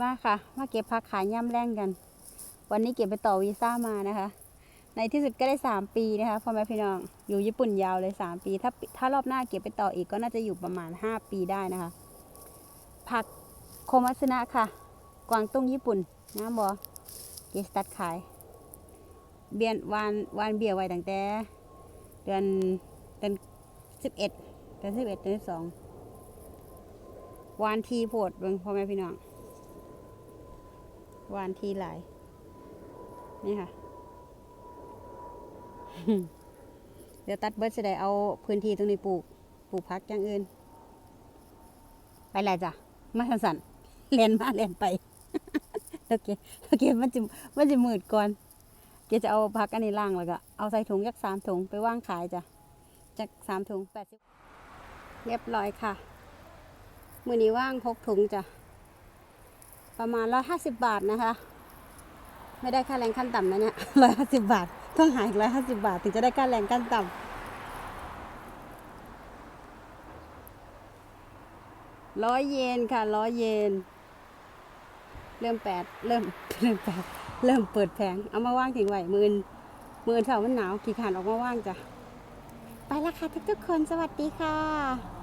มาค่ะมาเก็บผักขายย่ำแรงกัน วันนี้เก็บไปต่อวีซ่ามานะคะ ในที่สุดก็ได้สามปีนะคะพ่อแม่พี่น้องอยู่ญี่ปุ่นยาวเลยสามปี ถ้าถ้ารอบหน้าเก็บไปต่ออีกก็น่าจะอยู่ประมาณห้าปีได้นะคะ ผักโคมัสนะค่ะ กวางตุ้งญี่ปุ่นน้ำบอเกสตัดขาย เบียนวานวานเบียร์ไว้ตั้งแต่ เดือนเดือนสิบเอ็ดเดือนสิบเอ็ดเดือนสองวานทีโพดเบิ่งพ่อแม่พี่น้อง วานทีหลาย นี่ค่ะ เดี๋ยวตัดเบิร์ดจะได้เอาพื้นที่ตรงนี้ปลูก ปลูกพักอย่างอื่น ไปเลยจ้ะ มาสันสันเรียนมาเรียนไปโอเคโอเคมันจะมันจะมืดก่อนเดี๋ยวจะเอาพักอันนี้ล่างแล้วก็เอาใส่ถุงยักสามถุงไปว่างขายจ้ะจากสามถุงแปดสิบเรียบร้อยค่ะ มือนี้ว่างหกถุงจ้ะ ประมาณร้อยห้าสิบบาทนะคะ ไม่ได้ค่าแรงขั้นต่ำนะเนี่ยร้อยห้าสิบบาท ต้องหาอีกร้อยห้าสิบบาท ถึงจะได้ค่าแรงขั้นต่ำร้อยเยนค่ะร้อยเยน เริ่มแปดเริ่มเริ่มแปดเริ่มเปิดแผงเอามาว่างทิ้งไหวมือนมือนเสาร์มันหนาวขี่ขานออกมาว่างจ้ะไปละค่ะทุกๆคนสวัสดีค่ะ